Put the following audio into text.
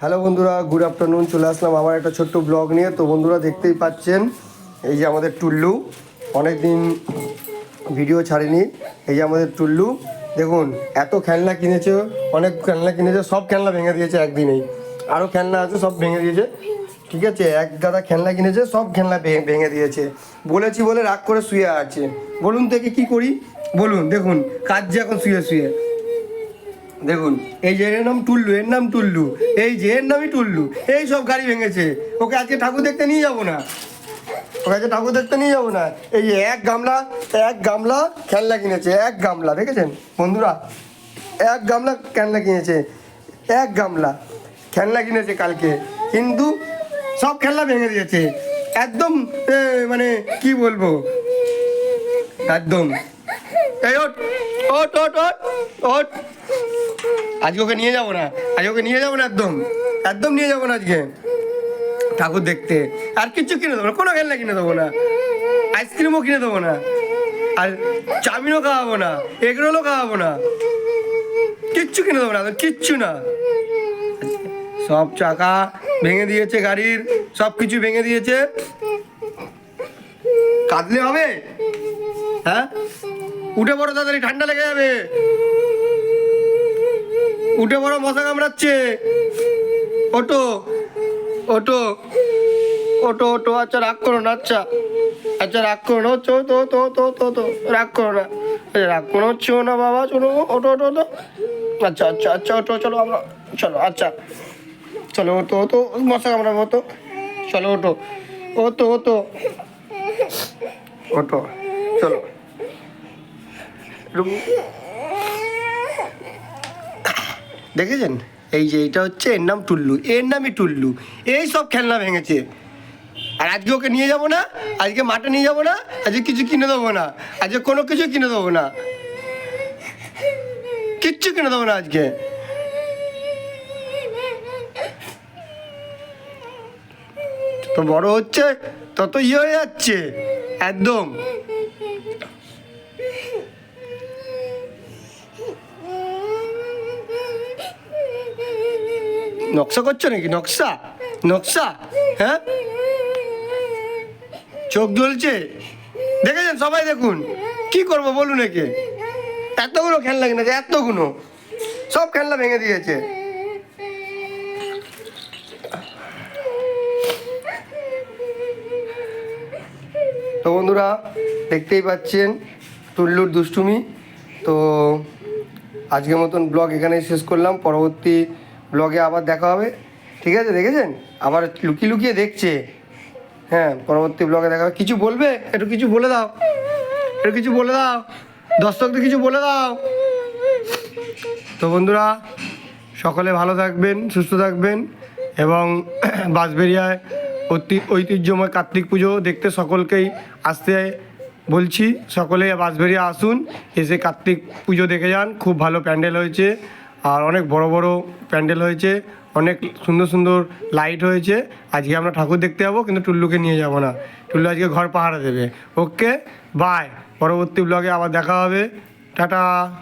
Hello বন্ধুরা good afternoon চলে আসলাম আমার একটা ছোট্ট ব্লগ নিয়ে। তো বন্ধুরা, দেখতেই পাচ্ছেন, এই যে আমাদের টুল্লু অনেক দিন ভিডিও ছাড়েনি। এই যে আমাদের টুল্লু, দেখুন, এত খেলনা কিনেছে, অনেক খেলনা কিনেছে, সব খেলনা ভেঙে দিয়েছে একদিনেই। আরও খেলনা আছে, সব ভেঙে দিয়েছে। ঠিক আছে, এক গাদা খেলনা কিনেছে, সব খেলনা ভেঙে দিয়েছে। বলেছি বলে রাগ করে শুয়ে আছে। বলুন থেকে কি করি? বলুন, দেখুন, কাজ যে এখন শুয়ে শুয়ে। দেখুন, এই যে এর নাম টুল্লু, এর নাম টুল্লু, এই যে এর নামই টুল্লু, এই সব গাড়ি ভেঙেছে। ওকে আজকে ঠাকুর দেখতে নিয়ে যাব না। ওকে আজকে ঠাকুর দেখতে নিয়ে যাব না। এই যে এক গামলা এক গামলা খেলনা কিনেছে, এক গামলা, দেখেছেন? বন্ধুরা, এক গামলা খেলনা কিনেছে, এক গামলা খেলনা কিনেছে কালকে। কিন্তু সব খেলনা ভেঙে দিয়েছে। একদম মানে কি বলব? একদম। এই ওট ওট ওট ওট ওট আজকে ওকে নিয়ে যাব না। আজকে ওকে নিয়ে যাব না একদম। একদম নিয়ে যাব না আজকে। ঠাকুর দেখতে। আর কিচ্ছু কিনে দেবো না, কোনো খেলনা কিনে দেবো না। আইসক্রিমও কিনে দেবো না। আর চাউমিনও খাওয়াবো না, এগরোলও খাওয়াবো না। কিচ্ছু কিনে দেবো না কিচ্ছু না। সব চাকা ভেঙে দিয়েছে গাড়ির, সব কিছু ভেঙে দিয়েছে। কাঁদলে হবে? হ্যাঁ? উঠে পড়ো তাড়াতাড়ি, ঠান্ডা লেগে যাবে। উঠে পড়ো মশা কামড়াচ্ছে ওটো ওটো ওটো ওটো আচ্ছা রাগ করো না আচ্ছা আচ্ছা রাগ করো না হচ্ছে তো তো তো তো তো রাগ করো না আচ্ছা, রাগ করো হচ্ছে না বাবা চলো ওটো ওটো ওটো আচ্ছা আচ্ছা আচ্ছা ওটো চলো আমরা চলো আচ্ছা চলো ওটো ওটো মশা কামড়াবো ওটো চলো ওটো ওটো ওটো ওটো চলো দেখেছেন? এই যে এটা হচ্ছে এর নাম টুল্লু, এর নামই টুল্লু। এই সব খেলনা ভেঙেছে। আর আজকে ওকে নিয়ে যাব না, আজকে মাঠে নিয়ে যাব না, আজকে কিছু কিনে দেবো না, আজকে কোনো কিছু কিনে দেবো না। কিচ্ছু কিনে দেবো না আজকে। তো বড় হচ্ছে, তত ইয়ে হয়ে যাচ্ছে, একদম। নকশা করছ নাকি? নকশা? নকশা? হ্যাঁ? চোখ জ্বলছে? দেখেছেন? সবাই দেখুন। কি করব বলুন একে? এতগুলো খেলনা কিনেছে এতগুলো। সব খেলনা ভেঙে দিয়েছে। তো বন্ধুরা, দেখতেই পাচ্ছেন টুল্লুর দুষ্টুমি। তো আজকের মতন ব্লগ এখানেই শেষ করলাম। পরবর্তী ব্লগে আবার দেখা হবে। ঠিক আছে? দেখেছেন? আবার লুকিয়ে লুকিয়ে দেখছে। হ্যাঁ পরবর্তী ব্লগে দেখা হবে। কিছু বলবে? একটু কিছু বলে দাও। একটু কিছু বলে দাও। দর্শকদের কিছু বলে দাও। তো বন্ধুরা, সকলে ভালো থাকবেন, সুস্থ থাকবেন এবং বাঁশবেরিয়ায় অতি, ঐতিহ্যময় কার্তিক পুজো দেখতে সকলকেই আসতে বলছি। সকলেই বাঁশবেরিয়া আসুন, এসে কার্তিক পুজো দেখে যান। খুব ভালো প্যান্ডেল হয়েছে। আর অনেক বড় বড় প্যান্ডেল হয়েছে, অনেক সুন্দর সুন্দর লাইট হয়েছে। আজকে আমরা ঠাকুর দেখতে যাব, কিন্তু টুল্লুকে নিয়ে যাব না। টুল্লু আজকে ঘর পাহারা দেবে। ওকে বাই পরবর্তী ব্লগে আবার দেখা হবে। টাটা।